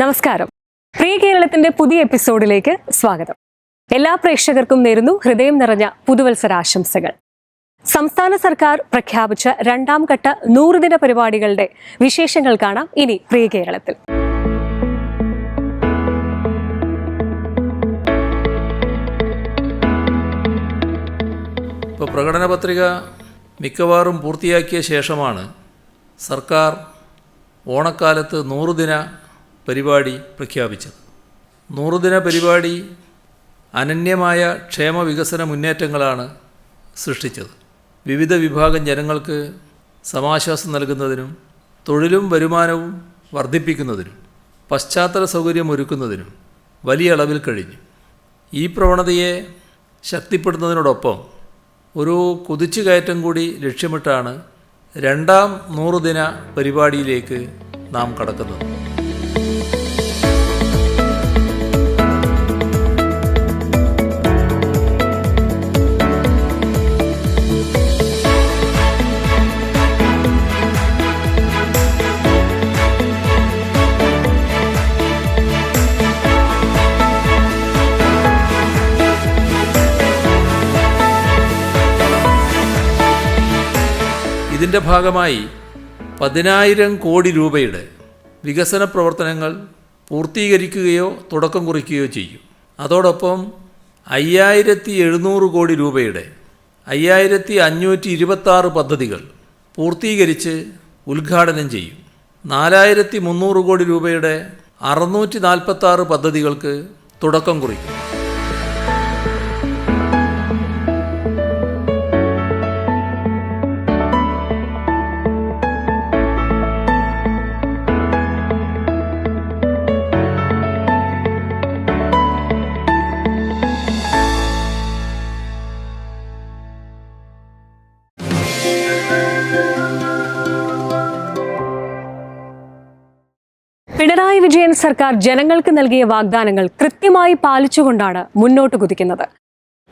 നമസ്കാരം. പ്രിയ കേരളത്തിന്റെ പുതിയ എപ്പിസോഡിലേക്ക് സ്വാഗതം. എല്ലാ പ്രേക്ഷകർക്കും നേരുന്നു ഹൃദയം നിറഞ്ഞ പുതുവത്സരാശംസകൾ. സംസ്ഥാന സർക്കാർ പ്രഖ്യാപിച്ച രണ്ടാം ഘട്ട നൂറുദിന പരിപാടികളുടെ വിശേഷങ്ങൾ കാണാം ഇനി പ്രിയ കേരളത്തിൽ. ഇപ്പോൾ പ്രകടന പത്രിക മിക്കവാറും പൂർത്തിയാക്കിയ ശേഷമാണ് സർക്കാർ ഓണക്കാലത്ത് നൂറുദിന പരിപാടി പ്രഖ്യാപിച്ചത്. നൂറുദിന പരിപാടി അനന്യമായ ക്ഷേമ വികസന മുന്നേറ്റങ്ങളാണ് സൃഷ്ടിച്ചത്. വിവിധ വിഭാഗം ജനങ്ങൾക്ക് സമാശ്വാസം നൽകുന്നതിനും തൊഴിലും വരുമാനവും വർദ്ധിപ്പിക്കുന്നതിനും പശ്ചാത്തല സൗകര്യം ഒരുക്കുന്നതിനും വലിയ അളവിൽ കഴിഞ്ഞു. ഈ പ്രവണതയെ ശക്തിപ്പെടുത്തുന്നതിനോടൊപ്പം ഒരു കുതിച്ചുകയറ്റം കൂടി ലക്ഷ്യമിട്ടാണ് രണ്ടാം നൂറുദിന പരിപാടിയിലേക്ക് നാം കടക്കുന്നത്. ഇതിന്റെ ഭാഗമായി പതിനായിരം കോടി രൂപയുടെ വികസന പ്രവർത്തനങ്ങൾ പൂർത്തീകരിക്കുകയോ തുടക്കം കുറിക്കുകയോ ചെയ്യും. അതോടൊപ്പം അയ്യായിരത്തി എഴുന്നൂറ് കോടി രൂപയുടെ അയ്യായിരത്തി അഞ്ഞൂറ്റി ഇരുപത്താറ് പദ്ധതികൾ പൂർത്തീകരിച്ച് ഉദ്ഘാടനം ചെയ്യും. നാലായിരത്തി മുന്നൂറ് കോടി രൂപയുടെ അറുന്നൂറ്റി നാൽപ്പത്താറ് പദ്ധതികൾക്ക് തുടക്കം കുറിക്കും. പിണറായി വിജയൻ സർക്കാർ ജനങ്ങൾക്ക് നൽകിയ വാഗ്ദാനങ്ങൾ കൃത്യമായി പാലിച്ചുകൊണ്ടാണ് മുന്നോട്ട് കുതിക്കുന്നത്.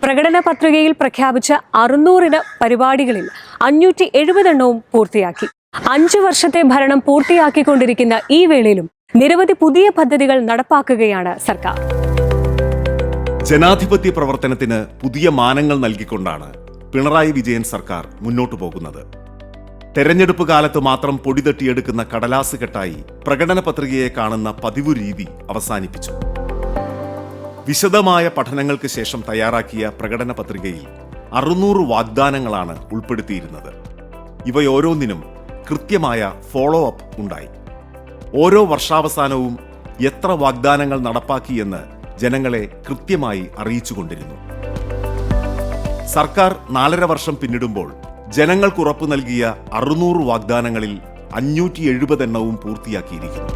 പ്രകടന പത്രികയിൽ പ്രഖ്യാപിച്ച അറുന്നൂറിന് പരിപാടികളിൽ അഞ്ഞൂറ്റി എഴുപതെണ്ണവും പൂർത്തിയാക്കി. അഞ്ചു വർഷത്തെ ഭരണം പൂർത്തിയാക്കിക്കൊണ്ടിരിക്കുന്ന ഈ വേളയിലും നിരവധി പുതിയ പദ്ധതികൾ നടപ്പാക്കുകയാണ് സർക്കാർ. ജനാധിപത്യ പ്രവർത്തനത്തിന് പുതിയ മാനങ്ങൾ നൽകിക്കൊണ്ടാണ് പിണറായി വിജയൻ സർക്കാർ മുന്നോട്ടു പോകുന്നത്. തെരഞ്ഞെടുപ്പ് കാലത്ത് മാത്രം പൊടി തട്ടിയെടുക്കുന്ന കടലാസ് കെട്ടായി പ്രകടന പത്രികയെ കാണുന്ന പതിവു രീതി അവസാനിപ്പിച്ചു. വിശദമായ പഠനങ്ങൾക്ക് ശേഷം തയ്യാറാക്കിയ പ്രകടന പത്രികയിൽ അറുന്നൂറ് വാഗ്ദാനങ്ങളാണ് ഉൾപ്പെടുത്തിയിരുന്നത്. ഇവയോരോന്നിനും കൃത്യമായ ഫോളോ അപ്പ് ഉണ്ടായി. ഓരോ വർഷാവസാനവും എത്ര വാഗ്ദാനങ്ങൾ നടപ്പാക്കിയെന്ന് ജനങ്ങളെ കൃത്യമായി അറിയിച്ചുകൊണ്ടിരുന്നു. സർക്കാർ നാലര വർഷം പിന്നിടുമ്പോൾ ജനങ്ങൾക്ക് ഉറപ്പു നൽകിയ അറുന്നൂറ് വാഗ്ദാനങ്ങളിൽ അഞ്ഞൂറ്റി എഴുപത് എണ്ണവും പൂർത്തിയാക്കിയിരിക്കുന്നു.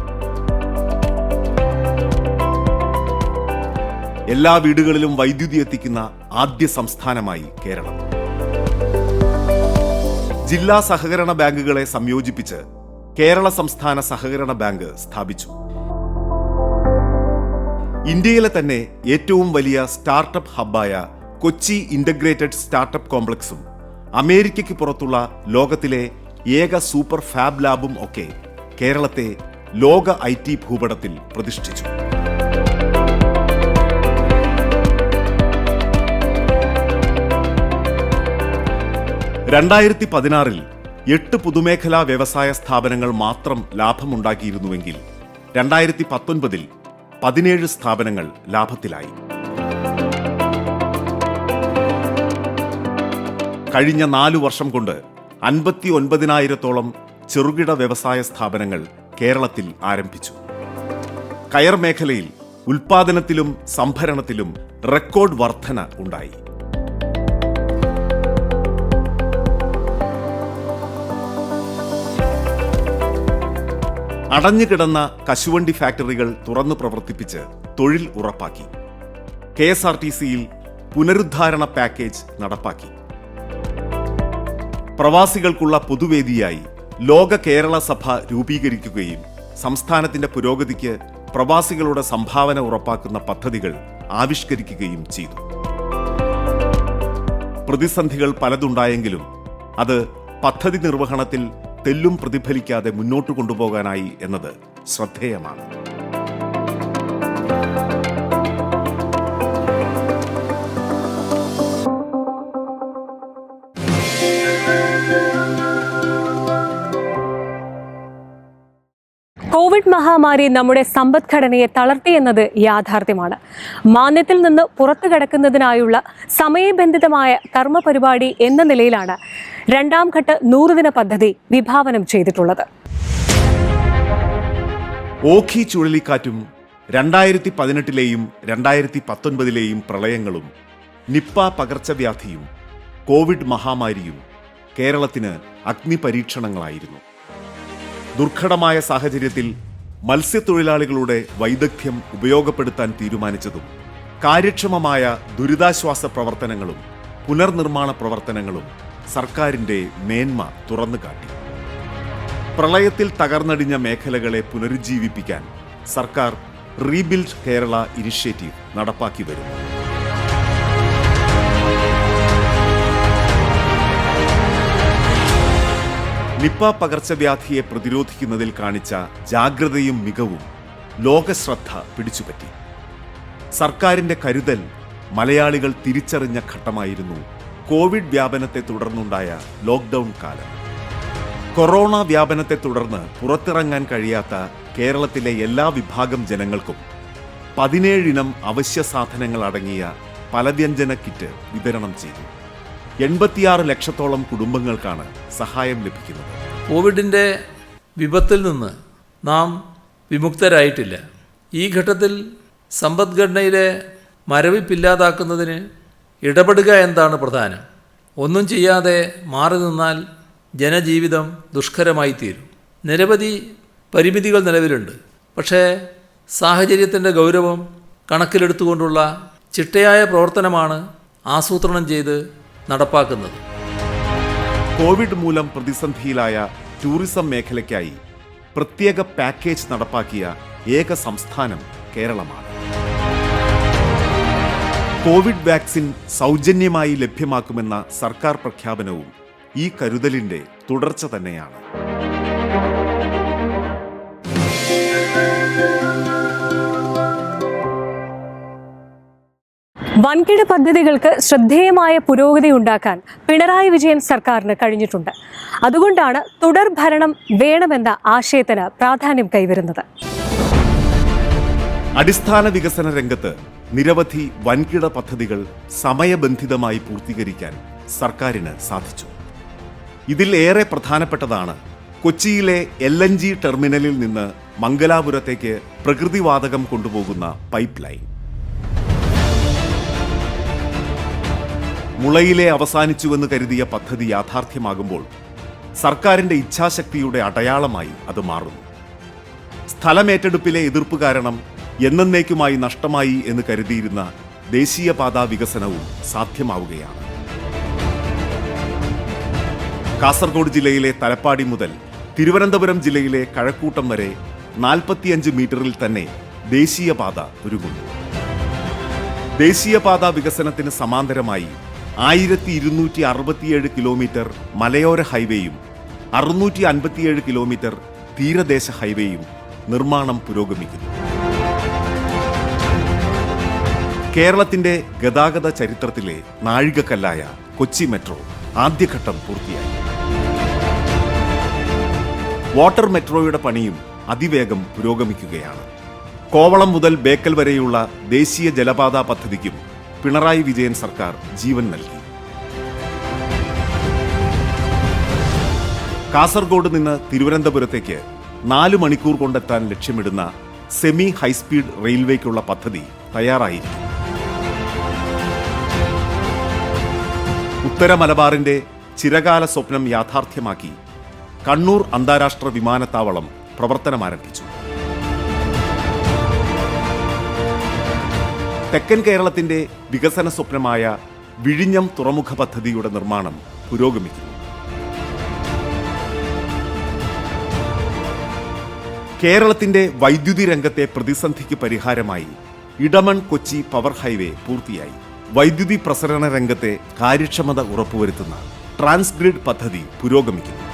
എല്ലാ വീടുകളിലും വൈദ്യുതി എത്തിക്കുന്ന ആദ്യ സംസ്ഥാനമായി കേരളം. ജില്ലാ സഹകരണ ബാങ്കുകളെ സംയോജിപ്പിച്ച് കേരള സംസ്ഥാന സഹകരണ ബാങ്ക് സ്ഥാപിച്ചു. ഇന്ത്യയിലെ തന്നെ ഏറ്റവും വലിയ സ്റ്റാർട്ടപ്പ് ഹബ്ബായ കൊച്ചി ഇന്റഗ്രേറ്റഡ് സ്റ്റാർട്ടപ്പ് കോംപ്ലക്സും അമേരിക്കയ്ക്ക് പുറത്തുള്ള ലോകത്തിലെ ഏക സൂപ്പർ ഫാബ് ലാബും ഒക്കെ കേരളത്തെ ലോക ഐ ടി ഭൂപടത്തിൽ പ്രതിഷ്ഠിച്ചു. രണ്ടായിരത്തി പതിനാറിൽ എട്ട് പൊതുമേഖലാ വ്യവസായ സ്ഥാപനങ്ങൾ മാത്രം ലാഭമുണ്ടാക്കിയിരുന്നുവെങ്കിൽ രണ്ടായിരത്തി പത്തൊൻപതിൽ പതിനേഴ് സ്ഥാപനങ്ങൾ ലാഭത്തിലായി. കഴിഞ്ഞ നാലു വർഷം കൊണ്ട് അൻപത്തി ഒൻപതിനായിരത്തോളം ചെറുകിട വ്യവസായ സ്ഥാപനങ്ങൾ കേരളത്തിൽ ആരംഭിച്ചു. കയർ മേഖലയിൽ ഉൽപാദനത്തിലും സംഭരണത്തിലും റെക്കോർഡ് വർധന ഉണ്ടായി. അടഞ്ഞുകിടന്ന കശുവണ്ടി ഫാക്ടറികൾ തുറന്നു പ്രവർത്തിപ്പിച്ച് തൊഴിൽ ഉറപ്പാക്കി. കെ എസ് ആർ ടി സിയിൽ പുനരുദ്ധാരണ പാക്കേജ് നടപ്പാക്കി. പ്രവാസികൾക്കുള്ള പൊതുവേദിയായി ലോക കേരള സഭ രൂപീകരിക്കുകയും സംസ്ഥാനത്തിന്റെ പുരോഗതിക്ക് പ്രവാസികളുടെ സംഭാവന ഉറപ്പാക്കുന്ന പദ്ധതികൾ ആവിഷ്കരിക്കുകയും ചെയ്തു. പ്രതിസന്ധികൾ പലതുണ്ടായെങ്കിലും അത് പദ്ധതി നിർവഹണത്തിൽ തെല്ലും പ്രതിഫലിക്കാതെ മുന്നോട്ട് കൊണ്ടുപോകാനായി എന്നത് ശ്രദ്ധേയമാണ്. മഹാമാരി നമ്മുടെ സമ്പദ്ഘടനയെ തളർത്തിയെന്നത് യാഥാർത്ഥ്യമാണ്. മാന്യത്തിൽ നിന്ന് പുറത്തു കടക്കുന്നതിനായുള്ള സമയബന്ധിതമായ കർമ്മ പരിപാടി എന്ന നിലയിലാണ് രണ്ടാം ഘട്ട നൂറുദിന പദ്ധതി വിഭാവനം ചെയ്തിട്ടുള്ളത്. ഓഖി ചുഴലിക്കാറ്റും രണ്ടായിരത്തി പതിനെട്ടിലെയും രണ്ടായിരത്തി പത്തൊൻപതിലെയും പ്രളയങ്ങളും നിപ്പ പകർച്ചവ്യാധിയും കോവിഡ് മഹാമാരിയും കേരളത്തിന് അഗ്നിപരീക്ഷണങ്ങളായിരുന്നു. ദുർഘടമായ സാഹചര്യത്തിൽ മത്സ്യത്തൊഴിലാളികളുടെ വൈദഗ്ധ്യം ഉപയോഗപ്പെടുത്താൻ തീരുമാനിച്ചതും കാര്യക്ഷമമായ ദുരിതാശ്വാസ പ്രവർത്തനങ്ങളും പുനർനിർമ്മാണ പ്രവർത്തനങ്ങളും സർക്കാരിന്റെ മേന്മ തുറന്നു കാട്ടി പ്രളയത്തിൽ തകർന്നടിഞ്ഞ മേഖലകളെ പുനരുജ്ജീവിപ്പിക്കാൻ സർക്കാർ റീബിൽഡ് കേരള ഇനിഷ്യേറ്റീവ് നടപ്പാക്കി വരുന്നു. നിപ്പ പകർച്ചവ്യാധിയെ പ്രതിരോധിക്കുന്നതിൽ കാണിച്ച ജാഗ്രതയും മികവും ലോകശ്രദ്ധ പിടിച്ചുപറ്റി. സർക്കാരിന്റെ കരുതൽ മലയാളികൾ തിരിച്ചറിഞ്ഞ ഘട്ടമായിരുന്നു കോവിഡ് വ്യാപനത്തെ തുടർന്നുണ്ടായ ലോക്ക്ഡൌൺ കാലം. കൊറോണ വ്യാപനത്തെ തുടർന്ന് പുറത്തിറങ്ങാൻ കഴിയാത്ത കേരളത്തിലെ എല്ലാ വിഭാഗം ജനങ്ങൾക്കും പതിനേഴിനം അവശ്യ സാധനങ്ങൾ അടങ്ങിയ പലവ്യഞ്ജന കിറ്റ് വിതരണം ചെയ്തു. എൺപത്തിയാറ് ലക്ഷത്തോളം കുടുംബങ്ങൾക്കാണ് സഹായം ലഭിക്കുന്നത്. കോവിഡിന്റെ വിപത്തിൽ നിന്ന് നാം വിമുക്തരായിട്ടില്ല. ഈ ഘട്ടത്തിൽ സമ്പദ്ഘടനയിലെ മരവിപ്പില്ലാതാക്കുന്നതിന് ഇടപെടുക എന്താണ് പ്രധാനം? ഒന്നും ചെയ്യാതെ മാറി നിന്നാൽ ജനജീവിതം ദുഷ്കരമായി തീരും നിരവധി പരിമിതികൾ നിലവിലുണ്ട്. പക്ഷേ സാഹചര്യത്തിന്റെ ഗൗരവം കണക്കിലെടുത്തുകൊണ്ടുള്ള ചിട്ടയായ പ്രവർത്തനമാണ് ആസൂത്രണം ചെയ്ത് നടപ്പാക്കുന്നത്. കോവിഡ് മൂലം പ്രതിസന്ധിയിലായ ടൂറിസം മേഖലയ്ക്കായി പ്രത്യേക പാക്കേജ് നടപ്പാക്കിയ ഏക സംസ്ഥാനം കേരളമാണ്. കോവിഡ് വാക്സിൻ സൗജന്യമായി ലഭ്യമാക്കുമെന്ന സർക്കാർ പ്രഖ്യാപനവും ഈ കരുതലിന്റെ തുടർച്ച തന്നെയാണ്. വൻകിട പദ്ധതികൾക്ക് ശ്രദ്ധേയമായ പുരോഗതി ഉണ്ടാക്കാൻ പിണറായി വിജയൻ സർക്കാരിന് കഴിഞ്ഞിട്ടുണ്ട്. അതുകൊണ്ടാണ് തുടർ ഭരണം വേണമെന്ന ആശയത്തിന് പ്രാധാന്യം കൈവരുന്നത്. അടിസ്ഥാന വികസന രംഗത്ത് നിരവധി വൻകിട പദ്ധതികൾ സമയബന്ധിതമായി പൂർത്തീകരിക്കാൻ സർക്കാരിന് സാധിച്ചു. ഇതിൽ ഏറെ പ്രധാനപ്പെട്ടതാണ് കൊച്ചിയിലെ എൽ എൻ ജി ടെർമിനലിൽ നിന്ന് മംഗലാപുരത്തേക്ക് പ്രകൃതിവാതകം കൊണ്ടുപോകുന്ന പൈപ്പ് ലൈൻ. മുളയിലെ അവസാനിച്ചുവെന്ന് കരുതിയ പദ്ധതി യാഥാർത്ഥ്യമാകുമ്പോൾ സർക്കാരിന്റെ ഇച്ഛാശക്തിയുടെ അടയാളമായി അത് മാറുന്നു. സ്ഥലമേറ്റെടുപ്പിലെ എതിർപ്പ് കാരണം എന്നേക്കുമായി നഷ്ടമായി എന്ന് കരുതിയിരുന്ന ദേശീയപാതാ വികസനവും സാധ്യമാവുകയാണ്. കാസർഗോഡ് ജില്ലയിലെ തലപ്പാടി മുതൽ തിരുവനന്തപുരം ജില്ലയിലെ കഴക്കൂട്ടം വരെ നാൽപ്പത്തിയഞ്ച് മീറ്ററിൽ തന്നെ ദേശീയപാത ഒരുങ്ങുന്നു. ദേശീയപാത വികസനത്തിന് സമാന്തരമായി ആയിരത്തി ഇരുന്നൂറ്റി അറുപത്തിയേഴ് കിലോമീറ്റർ മലയോര ഹൈവേയും അറുന്നൂറ്റി അൻപത്തിയേഴ് കിലോമീറ്റർ തീരദേശ ഹൈവേയും നിർമ്മാണം പുരോഗമിക്കുന്നു. കേരളത്തിന്റെ ഗതാഗത ചരിത്രത്തിലെ നാഴികക്കല്ലായ കൊച്ചി മെട്രോ ആദ്യഘട്ടം പൂർത്തിയായി. വാട്ടർ മെട്രോയുടെ പണിയും അതിവേഗം പുരോഗമിക്കുകയാണ്. കോവളം മുതൽ ബേക്കൽ വരെയുള്ള ദേശീയ ജലപാതാ പദ്ധതിക്കും പിണറായി വിജയൻ സർക്കാർ ജീവൻ നൽകി. കാസർഗോഡ് നിന്ന് തിരുവനന്തപുരത്തേക്ക് നാല് മണിക്കൂർ കൊണ്ടെത്താൻ ലക്ഷ്യമിടുന്ന സെമി ഹൈസ്പീഡ് റെയിൽവേക്കുള്ള പദ്ധതി തയ്യാറായിരിക്കും. ഉത്തര മലബാറിന്റെ ചിരകാല സ്വപ്നം യാഥാർത്ഥ്യമാക്കി കണ്ണൂർ അന്താരാഷ്ട്ര വിമാനത്താവളം പ്രവർത്തനമാരംഭിച്ചു. തെക്കൻ കേരളത്തിന്റെ വികസന സ്വപ്നമായ വിഴിഞ്ഞം തുറമുഖ പദ്ധതിയുടെ നിർമ്മാണം പുരോഗമിക്കുന്നു. കേരളത്തിന്റെ വൈദ്യുതി രംഗത്തെ പ്രതിസന്ധിക്ക് പരിഹാരമായി ഇടമൺ കൊച്ചി പവർ ഹൈവേ പൂർത്തിയായി. വൈദ്യുതി പ്രസരണ രംഗത്തെ കാര്യക്ഷമത ഉറപ്പുവരുത്തുന്ന ട്രാൻസ്ഗ്രിഡ് പദ്ധതി പുരോഗമിക്കുന്നു.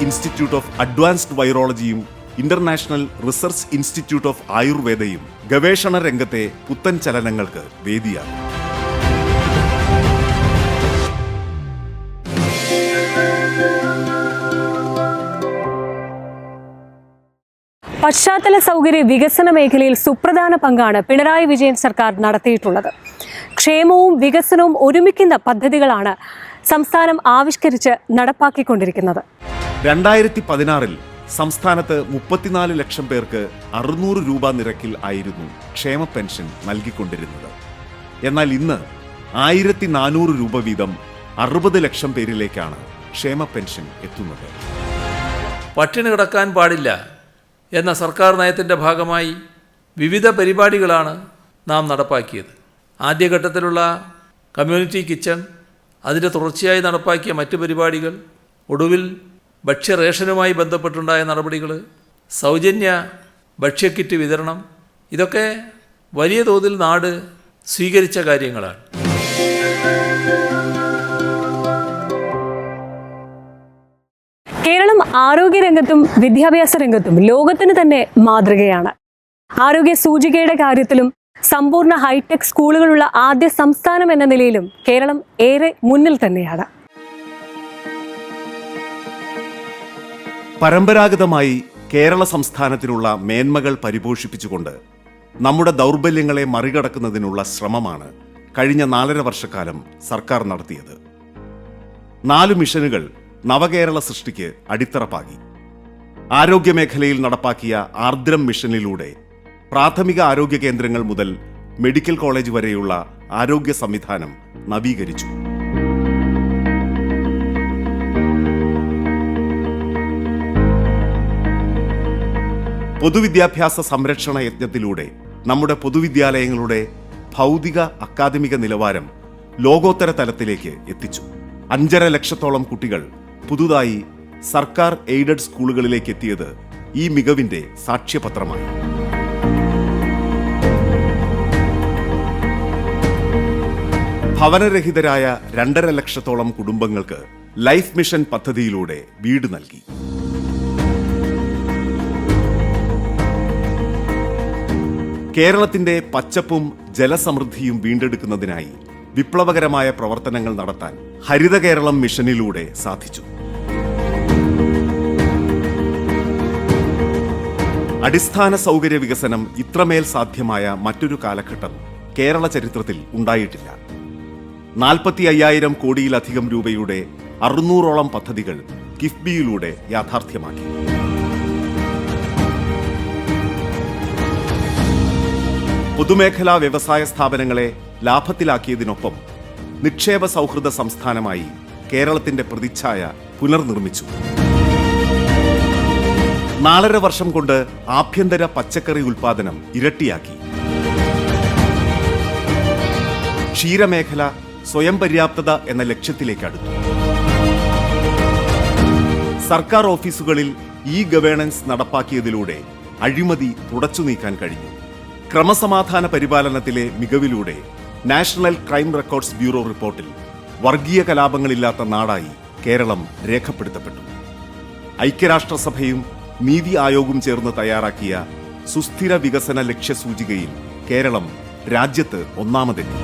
ഇൻസ്റ്റിറ്റ്യൂട്ട് ഓഫ് അഡ്വാൻസ്ഡ് വൈറോളജിയും ഇന്റർനാഷണൽ റിസർച്ച് ഇൻസ്റ്റിറ്റ്യൂട്ട് ഓഫ് ആയുർവേദയും ഗവേഷണ രംഗത്തെ പുത്തൻ ചലനങ്ങൾക്ക് വേദിയാകും. പശ്ചാത്തല സൗകര്യ വികസന മേഖലയിൽ സുപ്രധാന പങ്കാണ് പിണറായി വിജയൻ സർക്കാർ നടത്തിയിട്ടുള്ളത്. ക്ഷേമവും വികസനവും ഒരുമിക്കുന്ന പദ്ധതികളാണ് സംസ്ഥാനം ആവിഷ്കരിച്ച് നടപ്പാക്കിക്കൊണ്ടിരിക്കുന്നത്. രണ്ടായിരത്തി പതിനാറിൽ സംസ്ഥാനത്ത് മുപ്പത്തിനാല് ലക്ഷം പേർക്ക് അറുന്നൂറ് രൂപ നിരക്കിൽ ആയിരുന്നു ക്ഷേമ പെൻഷൻ നൽകിക്കൊണ്ടിരുന്നത്. എന്നാൽ ഇന്ന് ആയിരത്തി നാനൂറ് രൂപ വീതം അറുപത് ലക്ഷം പേരിലേക്കാണ് ക്ഷേമ പെൻഷൻ എത്തുന്നത്. പട്ടിണി കിടക്കാൻ പാടില്ല എന്ന സർക്കാർ നയത്തിന്റെ ഭാഗമായി വിവിധ പരിപാടികളാണ് നാം നടപ്പാക്കിയത്. ആദ്യഘട്ടത്തിലുള്ള കമ്മ്യൂണിറ്റി കിച്ചൺ അതിന്റെ തുടർച്ചയായി നടപ്പാക്കിയ മറ്റ് പരിപാടികൾ ഒടുവിൽ ഭക്ഷ്യ റേഷനുമായി ബന്ധപ്പെട്ടുണ്ടായ നടപടികൾ സൗജന്യ ഭക്ഷ്യക്കിറ്റ് വിതരണം ഇതൊക്കെ വലിയ തോതിൽ നാട് സ്വീകരിച്ച കാര്യങ്ങളാണ്. കേരളം ആരോഗ്യരംഗത്തും വിദ്യാഭ്യാസ രംഗത്തും ലോകത്തിന് തന്നെ മാതൃകയാണ്. ആരോഗ്യ സൂചികയുടെ കാര്യത്തിലും സമ്പൂർണ ഹൈടെക് സ്കൂളുകളുള്ള ആദ്യ സംസ്ഥാനം എന്ന നിലയിലും കേരളം ഏറെ മുന്നിൽ തന്നെയാണ്. പരമ്പരാഗതമായി കേരള സംസ്ഥാനത്തിനുള്ള മേന്മകൾ പരിപോഷിപ്പിച്ചുകൊണ്ട് നമ്മുടെ ദൗർബല്യങ്ങളെ മറികടക്കുന്നതിനുള്ള ശ്രമമാണ് കഴിഞ്ഞ നാലര വർഷക്കാലം സർക്കാർ നടത്തിയത്. നാല് മിഷനുകൾ നവകേരള സൃഷ്ടിക്ക് അടിത്തറ പാകി ആരോഗ്യമേഖലയിൽ നടപ്പാക്കിയ ആർദ്രം മിഷനിലൂടെ പ്രാഥമിക ആരോഗ്യ കേന്ദ്രങ്ങൾ മുതൽ മെഡിക്കൽ കോളേജ് വരെയുള്ള ആരോഗ്യ സംവിധാനം നവീകരിച്ചു. പൊതുവിദ്യാഭ്യാസ സംരക്ഷണ യജ്ഞത്തിലൂടെ നമ്മുടെ പൊതുവിദ്യാലയങ്ങളുടെ ഭൗതിക അക്കാദമിക നിലവാരം ലോകോത്തര തലത്തിലേക്ക് എത്തിച്ചു. അഞ്ചര ലക്ഷത്തോളം കുട്ടികൾ പുതുതായി സർക്കാർ എയ്ഡഡ് സ്കൂളുകളിലേക്ക് എത്തിയത് ഈ മികവിന്റെ സാക്ഷ്യപത്രമാണ് ഭവനരഹിതരായ രണ്ടര ലക്ഷത്തോളം കുടുംബങ്ങൾക്ക് ലൈഫ് മിഷൻ പദ്ധതിയിലൂടെ വീട് നൽകി. കേരളത്തിന്റെ പച്ചപ്പും ജലസമൃദ്ധിയും വീണ്ടെടുക്കുന്നതിനായി വിപ്ലവകരമായ പ്രവർത്തനങ്ങൾ നടത്താൻ ഹരിത കേരളം മിഷനിലൂടെ സാധിച്ചു. അടിസ്ഥാന സൗകര്യ വികസനം ഇത്രമേൽ സാധ്യമായ മറ്റൊരു കാലഘട്ടം കേരള ചരിത്രത്തിൽ ഉണ്ടായിട്ടില്ല. നാൽപ്പത്തി അയ്യായിരം കോടിയിലധികം രൂപയുടെ അറുന്നൂറോളം പദ്ധതികൾ കിഫ്ബിയിലൂടെ യാഥാർത്ഥ്യമാക്കി. പൊതുമേഖലാ വ്യവസായ സ്ഥാപനങ്ങളെ ലാഭത്തിലാക്കിയതിനൊപ്പം നിക്ഷേപ സൗഹൃദ സംസ്ഥാനമായി കേരളത്തിന്റെ പ്രതിച്ഛായ പുനർനിർമ്മിച്ചു. നാലര വർഷം കൊണ്ട് ആഭ്യന്തര പച്ചക്കറി ഉൽപാദനം ഇരട്ടിയാക്കി. ക്ഷീരമേഖല സ്വയം പര്യാപ്തത എന്ന ലക്ഷ്യത്തിലേക്ക് അടുത്തു. സർക്കാർ ഓഫീസുകളിൽ ഇ ഗവേണൻസ് നടപ്പാക്കിയതിലൂടെ അഴിമതി തുടച്ചു നീക്കാൻ കഴിഞ്ഞു. ക്രമസമാധാന പരിപാലനത്തിലെ മികവിലൂടെ നാഷണൽ ക്രൈം റെക്കോർഡ്സ് ബ്യൂറോ റിപ്പോർട്ടിൽ വർഗീയ കലാപങ്ങളില്ലാത്ത നാടായി കേരളം രേഖപ്പെടുത്തപ്പെട്ടു. ഐക്യരാഷ്ട്രസഭയും നീതി ആയോഗും ചേർന്ന് തയ്യാറാക്കിയ സുസ്ഥിര വികസന ലക്ഷ്യസൂചികയിൽ കേരളം രാജ്യത്ത് ഒന്നാമതെത്തി.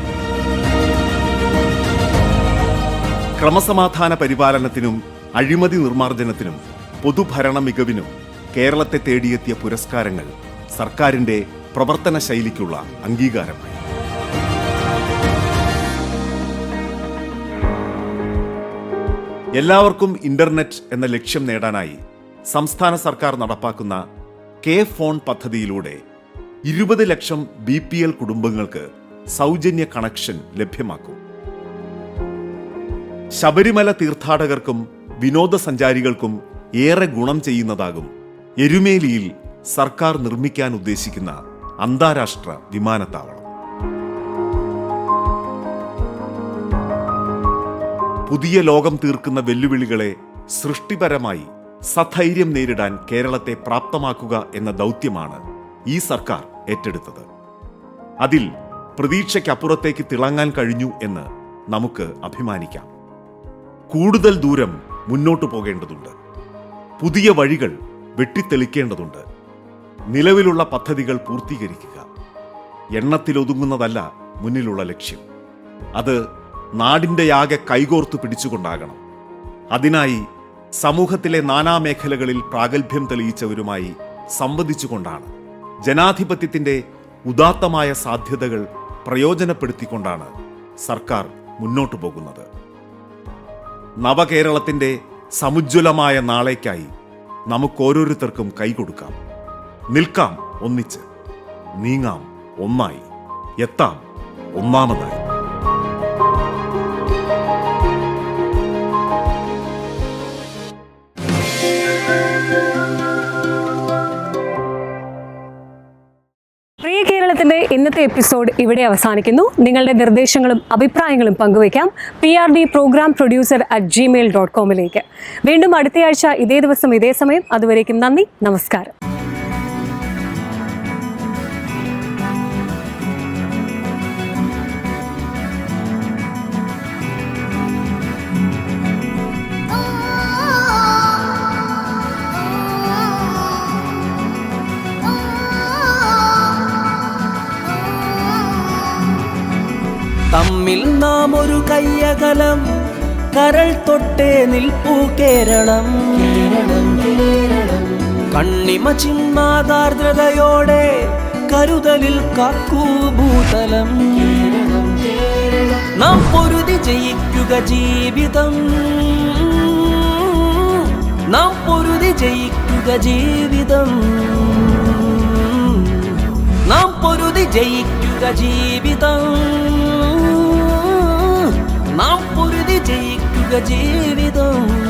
ക്രമസമാധാന പരിപാലനത്തിനും അഴിമതി നിർമ്മാർജനത്തിനും പൊതുഭരണ മികവിനും കേരളത്തെ തേടിയെത്തിയ പുരസ്കാരങ്ങൾ സർക്കാരിന്റെ പ്രവർത്തന ശൈലിക്കുള്ള അംഗീകാരമായി. എല്ലാവർക്കും ഇന്റർനെറ്റ് എന്ന ലക്ഷ്യം നേടാനായി സംസ്ഥാന സർക്കാർ നടപ്പാക്കുന്ന കെ ഫോൺ പദ്ധതിയിലൂടെ ഇരുപത് ലക്ഷം ബി പി എൽ കുടുംബങ്ങൾക്ക് സൗജന്യ കണക്ഷൻ ലഭ്യമാക്കും. ശബരിമല തീർത്ഥാടകർക്കും വിനോദസഞ്ചാരികൾക്കും ഏറെ ഗുണം ചെയ്യുന്നതാകും എരുമേലിയിൽ സർക്കാർ നിർമ്മിക്കാൻ ഉദ്ദേശിക്കുന്ന അന്താരാഷ്ട്ര വിമാനത്താവളം. പുതിയ ലോകം തീർക്കുന്ന വെല്ലുവിളികളെ സൃഷ്ടിപരമായി സധൈര്യം നേരിടാൻ കേരളത്തെ പ്രാപ്തമാക്കുക എന്ന ദൗത്യമാണ് ഈ സർക്കാർ ഏറ്റെടുത്തത്. അതിൽ പ്രതീക്ഷയ്ക്കപ്പുറത്തേക്ക് തിളങ്ങാൻ കഴിഞ്ഞു എന്ന് നമുക്ക് അഭിമാനിക്കാം. കൂടുതൽ ദൂരം മുന്നോട്ടു പോകേണ്ടതുണ്ട്. പുതിയ വഴികൾ വെട്ടിത്തെളിക്കേണ്ടതുണ്ട്. നിലവിലുള്ള പദ്ധതികൾ പൂർത്തീകരിക്കുക. എണ്ണത്തിലൊതുങ്ങുന്നതല്ല മുന്നിലുള്ള ലക്ഷ്യം. അത് നാടിന്റെ ആകെ കൈകോർത്തു പിടിച്ചുകൊണ്ടാകണം. അതിനായി സമൂഹത്തിലെ നാനാമേഖലകളിൽ പ്രാഗൽഭ്യം തെളിയിച്ചവരുമായി സംവദിച്ചുകൊണ്ടാണ്. ജനാധിപത്യത്തിന്റെ ഉദാത്തമായ സാധ്യതകൾ പ്രയോജനപ്പെടുത്തിക്കൊണ്ടാണ് സർക്കാർ മുന്നോട്ടു പോകുന്നത്. നവകേരളത്തിന്റെ സമുജ്വലമായ നാളേക്കായി നമുക്കോരോരുത്തർക്കും കൈകൊടുക്കാം. നിൽക്കാം ഒന്നിച്ച്. നീങ്ങാം ഒന്നായി. എത്താം ഒന്നാമതായി. കേരളത്തിന്റെ ഇന്നത്തെ എപ്പിസോഡ് ഇവിടെ അവസാനിക്കുന്നു. നിങ്ങളുടെ നിർദ്ദേശങ്ങളും അഭിപ്രായങ്ങളും പങ്കുവയ്ക്കാം. P R D programme producer at Gmail dot കോമിലേക്ക് വീണ്ടും അടുത്തയാഴ്ച ഇതേ ദിവസം ഇതേ സമയം. അതുവരേക്കും നന്ദി. നമസ്കാരം. തമ്മിൽ നാം ഒരു കയ്യകലം. കരൾ തൊട്ടേ നിൽപ്പൂ കേരളം. കണ്ണിമ ചിന്മാതാർദ്രതയോടെ കരുതലിൽ കാക്കൂ ഭൂതലം. നാം പൊരുതി ജയിക്കുക ജീവിതം. നാം പൊരുതി ജയിക്കുക ജീവിതം. നാം പൊരുതി ജയിക്കുക ജീവിതം. యుగ జీవితం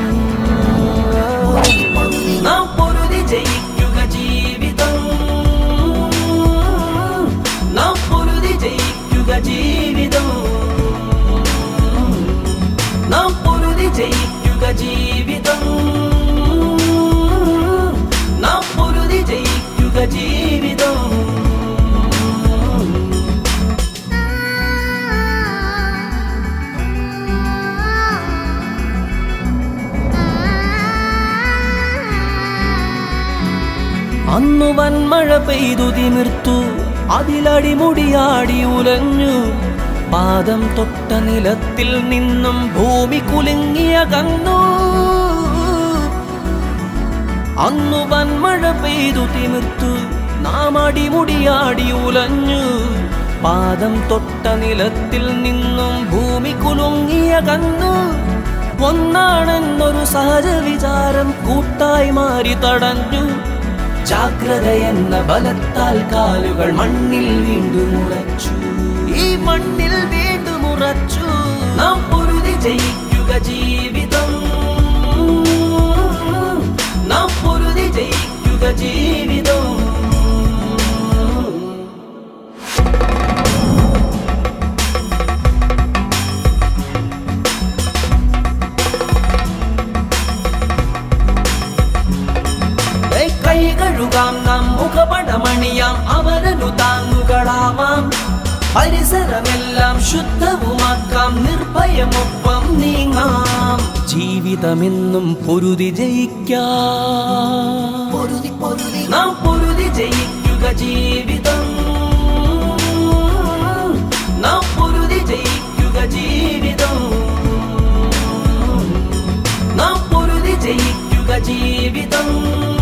അന്നു വൻമഴ പെയ്തു തിമിർത്തു. അതിലടിമുടിയാടി ഉലഞ്ഞു. പാദം തൊട്ട നിലത്തിൽ നിന്നും ഭൂമി കുലുങ്ങിയ കന്നു അന്നു വൻമഴ പെയ്തു തിമിർത്തു. നാം അടിമുടിയാടി ഉലഞ്ഞു. പാദം തൊട്ട നിലത്തിൽ നിന്നും ഭൂമി കുലുങ്ങിയ കന്നു ഒന്നാണെന്നൊരു സഹജ വിചാരം കൂട്ടായി മാറി തടഞ്ഞു. ജാഗ്രത എന്ന ബലത്താൽ കാലുകൾ മണ്ണിൽ വീണ്ടും ഉറച്ചു. ഈ മണ്ണിൽ വീണ്ടും ഉറച്ചു. നാം പൊരുതി ജയിക്കുക ജീവിതം. നാം പൊരുതി ജയിക്കുക ജീവിതം. പരിസരമെല്ലാം ശുദ്ധവുമാക്കാം നിർഭയമൊപ്പം നീങ്ങാം. ജീവിതമെന്നും പൊരുതി ജയിക്കാം. പൊരുതി പൊരുതി നാം പൊരുതി ജയിക്കുക ജീവിതം. നാം പൊരുതി ജയിക്കുക ജീവിതം. നാം പൊരുതി ജയിക്കുക ജീവിതം.